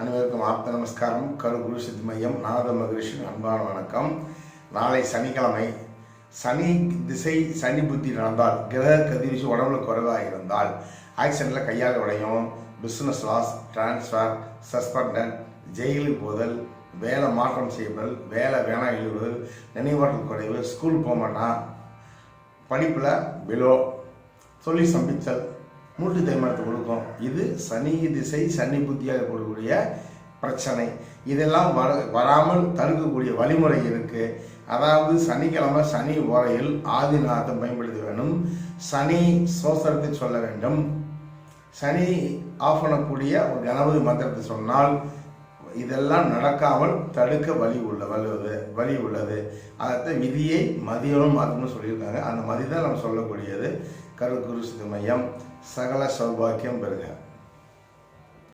அனைவருக்கும் ஆப்த நமஸ்காரம். கரு குரு சித்தி மையம் நாரத மகரிஷி அன்பான வணக்கம். நாளை சனிக்கிழமை சனி திசை சனி புத்தி நடந்தால் கிரக கதிர்வீச்சு உடம்புல குறைவாக இருந்தால் ஆக்சிடெண்ட்டில் கையால் உடையும் பிஸ்னஸ் லாஸ் டிரான்ஸ்ஃபர் சஸ்பெண்டன் ஜெயிலுக்கு போதல் வேலை மாற்றம் செய்யப்படுதல் வேலை வேணாம் எழுதுதல் நினைவாற்றல் குறைவு ஸ்கூல் போக மாட்டான் படிப்பில் பிலோ சொல்லி சம்பித்தல் மூட்டு தேய்மானத்தை கொடுக்கும். இது சனி திசை சனி புத்தியாக கொடுக்கக்கூடிய பிரச்சனை. இதெல்லாம் வர வராமல் தடுக்கக்கூடிய வழிமுறை இருக்கு. அதாவது சனிக்கிழமை சனி ஓரையில் ஆதிநாதம் பயன்படுத்த வேண்டும். சனி சோசரத்தை சொல்ல வேண்டும். சனி ஆஃப் பண்ணக்கூடிய ஒரு கணபதி மந்திரத்தை சொன்னால் இதெல்லாம் நடக்காமல் தடுக்க வழி உள்ள வலுவது வழி உள்ளது. அதைத்தான் விதியை மதியனும் மாற்றணும்னு சொல்லியிருக்காங்க. அந்த மதி தான் நம்ம சொல்லக்கூடியது. கரு குரு மையம். சகல சௌபாக்கியம் பெறுக.